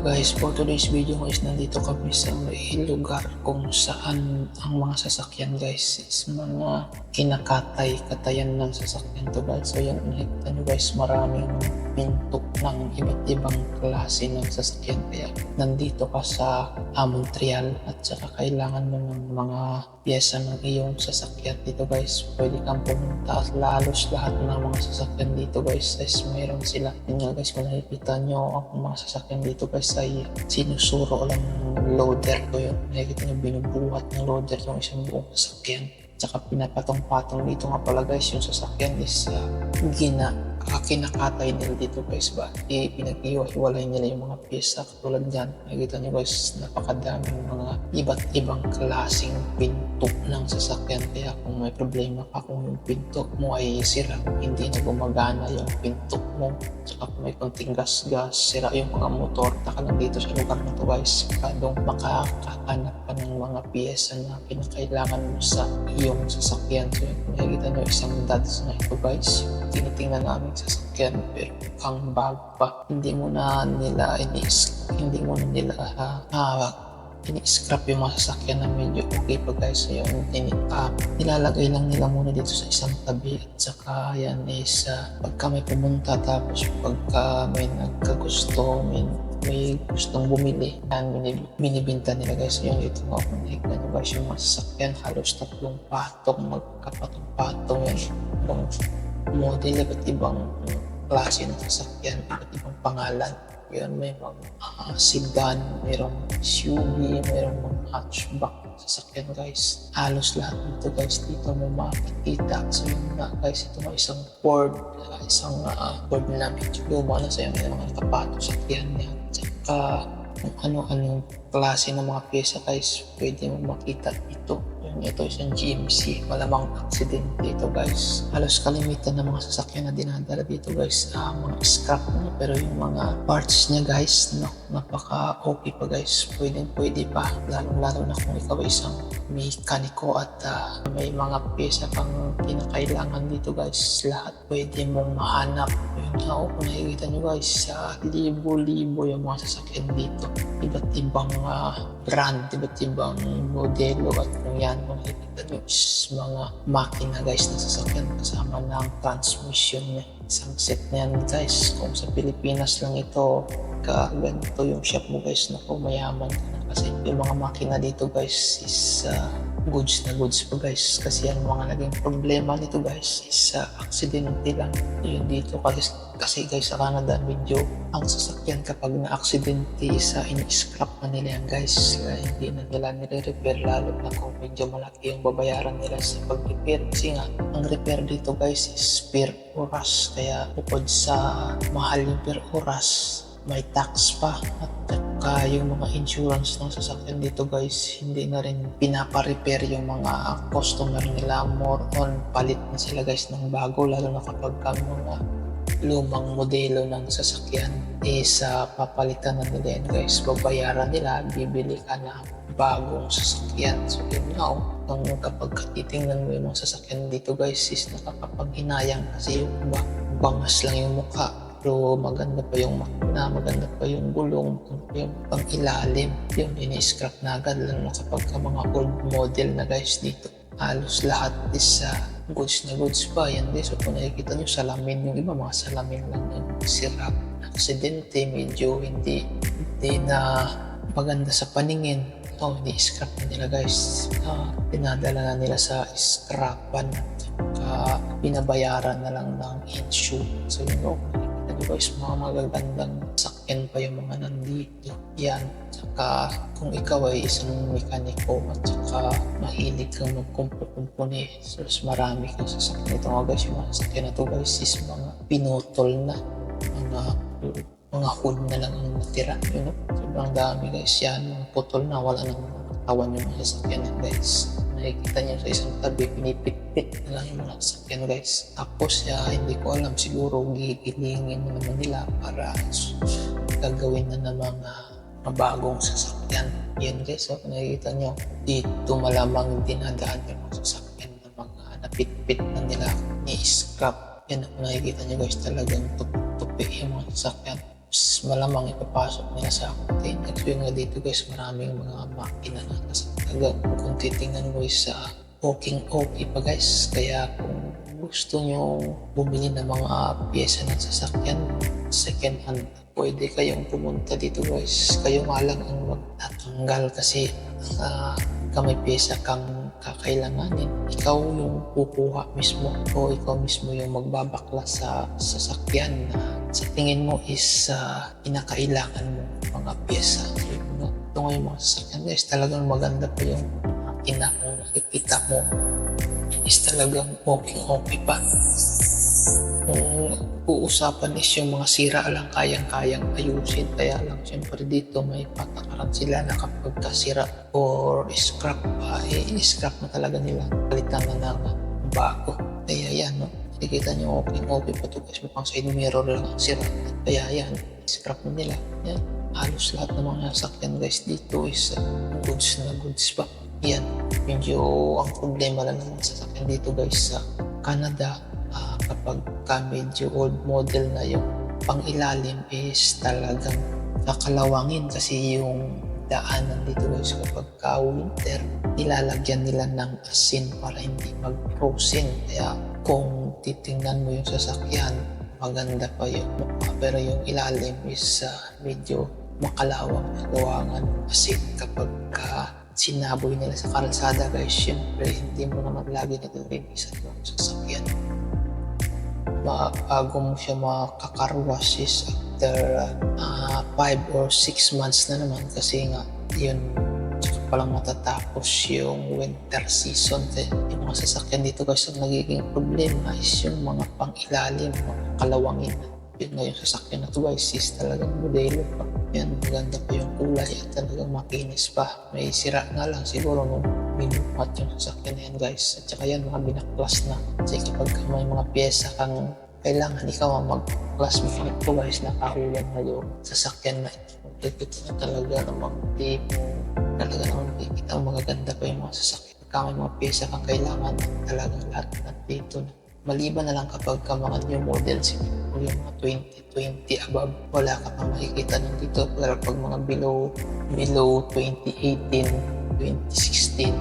Guys, for today's video guys, nandito kami sa lugar kung saan ang mga sasakyan guys is mga kinakatay, katayan ng sasakyan to guys. So yan, nakikita nyo guys, maraming pintok ng iba't ibang klase ng sasakyan. Kaya nandito ka sa among trial at saka kailangan mo ng mga pyesa ng iyong sasakyan dito guys. Pwede kang pumunta at lalos lahat ng mga sasakyan dito guys. Guys, mayroon sila. Yun nga guys, kung nakikita nyo ang mga sasakyan dito guys ay sinusuro lang ng loader ko yun. Nakikita nyo binubuhat ng loader yung isang buong sasakyan. Tsaka pinapatong-patong dito nga pala guys yung sasakyan is uh, gina uh, kinakatay nila dito guys ba i pinag-iwa-hiwalay nila yung mga pyesa katulad dyan nakikita nyo guys napakadaming mga iba't ibang klaseng pinto ng sasakyan kaya kung may problema ka kung yung pinto mo ay sira hindi na gumagana yung pinto tsaka kung may konting gas-gas sira yung mga motor taka lang dito sa lugar na to guys kadong makakahanap ka ng mga pyesa na kinakailangan mo sa iyong sasakyan. So kung nakikita nyo isang dads na ito guys tinitingnan namin sasakyan pero ang bago pa. Hindi mo na nila inis hindi mo na nila uh, uh, ini-scrap yung mga sasakyan na medyo okay pa guys. So yun ini, uh, nilalagay lang nila muna dito sa isang tabi at saka yan is uh, pagka may pumunta tapos pagka may nagkagusto may may gustong bumili yan binib- binibinta nila guys. Yung ito kung nakikita nyo guys yung mga sasakyan. Halos tatlong patong magkapatong-patong yan. Ibang model iba't ibang klase ng sasakyan iba't ibang pangalan yun may mga uh, sedan mayroong SUV mayroong mga hatchback sasakyan guys. Halos lahat dito guys dito mo makikita. So yun nga guys ito nga isang Ford uh, isang uh, Ford na medyo luma na sa yung mga kapato sakyan niya. Tsaka kung ano-anong klase ng mga pyesa guys pwede mo makita dito ito isang GMC malamang accident dito guys. Halos kalimitan ng mga sasakyan na dinadala dito guys. Ah, mga scrap na pero yung mga parts niya guys no, napaka okay pa guys. Pwede pwede pa. Lalong lalo na kung ikaw isang mekaniko at ah, may mga pyesa kang kinakailangan dito guys. Lahat pwede mong mahanap. Yun nga oh, kung nakikita nyo guys sa libo-libo yung mga sasakyan dito. Iba't ibang ah, brand iba't ibang modelo at kung yan kung nakikita nyo is mga makina guys na sasakyan kasama ng transmission niya. Isang set na yan guys. Kung sa Pilipinas lang ito ka ganito yung shop mo guys. Naku mayaman ka na kasi yung mga makina dito guys is uh, goods na goods pa guys. Kasi ang mga naging problema nito guys is uh, aksidente lang. Yun dito kasi, kasi guys sa Canada medyo ang sasakyan kapag na-aksidente is uh, ini-scrap na nila yan guys uh, hindi na nila nire-repair lalo na kung medyo malaki yung babayaran nila sa pag-repair. Kasi nga ang repair dito guys is per oras. Kaya bukod sa mahal yung per oras may tax pa at saka yung mga insurance ng sasakyan dito guys hindi na rin pinapa-repair yung mga customer nila. More on palit na sila guys ng bago lalo na kapag kami mga lumang modelo ng sasakyan is uh, papalitan na nila yan guys. Babayaran nila bibili ka na bagong sasakyan. So yun nga oh. Kung kapag titingnan mo yung mga sasakyan dito guys is nakakapaghinayang kasi yung bangas lang yung mukha pero maganda pa yung makina, maganda pa yung gulong, yung pang ilalim. Yung ini-scrap na agad, lalo na kapag ka mga old model na guys dito. Halos lahat is uh, goods na goods pa. Yan guys, so kung nakikita nyo salamin, yung iba mga salamin lang yung sira. Aksidente, medyo hindi, hindi na maganda sa paningin. Ito, ini-scrap na nila guys. Uh, pinadala na nila sa scrapan at binabayaran na lang ng insurance. So yun, okay ba is mga magagandang sakyan pa yung mga nandito. Yan. Tsaka kung ikaw ay isang mekaniko at tsaka mahilig kang magkumpo-kumpuni, so marami kang sasakyan. Ito nga guys, yung mga sasakyan na to guys is mga pinutol na. Mga mga hood na lang ang natira. You know? Sobrang dami guys. Yan, mga putol na. Wala nang katawan yung mga sasakyan guys nakikita niya sa isang tabi, pinipit-pit na lang yung sasakyan guys. Tapos ya, hindi ko alam, siguro gigilingin na naman nila para gagawin na ng mga mabagong sasakyan. Yan guys, so, nakikita niyo, dito malamang dinadaan yung mga sasakyan na mga napit-pit na nila ni scrap. Yan ang nakikita niyo guys, talagang tupi yung mga sasakyan. Malamang ipapasok nila sa container. So yun nga dito guys, maraming mga makina na kasi talaga kung titingnan mo sa walking okay pa guys. Kaya kung gusto nyo bumili ng mga pyesa ng sasakyan, second hand, pwede kayong pumunta dito guys. Kayo nga lang ang magtatanggal kasi uh, may pyesa kang kakailanganin. Ikaw yung kukuha mismo o ikaw mismo yung magbabakla sa sasakyan na sa tingin mo is uh, kinakailangan mo mga pyesa. So, ito nga yung mga sasakyan guys, talagang maganda pa yung makina kung nakikita mo is talagang okay okay pa. Kung uusapan is yung mga sira lang kayang-kayang ayusin. Kaya lang siyempre dito may patakaran sila na kapag kasira or scrap pa, eh scrap na talaga nila. Palitan na ng bago. Kaya yan, no? Nakikita nyo okay okay pa ito guys. Mukhang side mirror lang ang sira. Kaya yan, scrap nila. Yan. Halos lahat ng mga sasakyan guys dito is uh, goods na goods pa. Yan. Medyo ang problema lang sa sasakyan dito guys sa Canada ah, kapag ka medyo old model na yung pangilalim is talagang kakalawangin kasi yung daanan dito guys kapag ka winter nilalagyan nila ng asin para hindi mag-frozen. Kaya kung titingnan mo yung sasakyan maganda pa yung mukha pero yung ilalim is ah, medyo makalawang nagawangan asin kapag ka sinaboy nila sa kalsada guys. Syempre hindi mo naman lagi nililinisan yung sasakyan. Bago mo siya makakarwash after 5 or 6 months na naman kasi nga yun palang matatapos yung winter season. Yung mga sasakyan dito guys ang nagiging problema is yung mga pang-ilalim mga kalawangin. Yun nga yung sasakyan na to guys is talagang modelo pa. Yan maganda pa yung kulay at talagang makinis pa. May sira nga lang siguro nung binuhat yung sasakyan na yan guys. At saka yan mga binaklas na. Kasi kapag may mga pyesa kang kailangan ikaw ang mag-class mo guys nakahulan na yung sasakyan na ito. Makikita na talaga namang di mo talaga namang makikita ang magaganda pa yung mga sasakyan. Pagka may mga pyesa kang kailangan talagang lahat na. Maliban na lang kapag ka mga new models yung mga 2020 above wala ka pang makikita nandito pero pag mga below below 2018 2016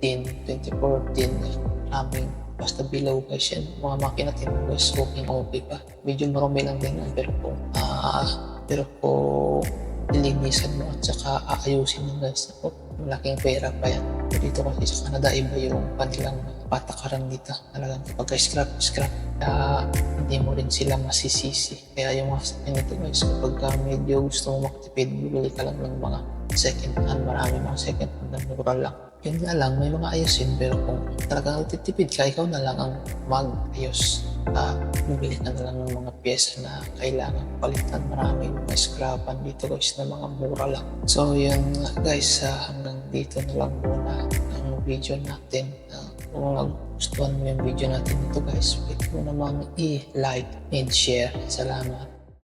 2015 2014 maraming basta below guys yan. Mga makina tin guys okay pa. Medyo marami lang din yan, pero kung ah pero kung linisan mo at saka aayusin mo guys ako malaking pera pa yan. Dito kasi sa Canada iba yung kanilang patakaran dito. Talagang kapag scrap scrap kaya hindi mo rin sila masisisi. Kaya yung mga sakyan nito guys kapag ka medyo gusto mo makatipid bibili ka lang ng mga second hand. Marami mga second hand na mura lang yun nga lang may mga ayusin pero kung talagang titipid ka ikaw na lang ang mag-ayos. Uh, bumili ka na lang ng mga pyesa na kailangan palitan. Maraming mga scrapan dito guys na mga mura lang. So yun guys ah, hanggang dito na lang muna ang video natin. Ah, kung nagustuhan mo yung video natin ito guys pwede mo namang i-like and share. Salamat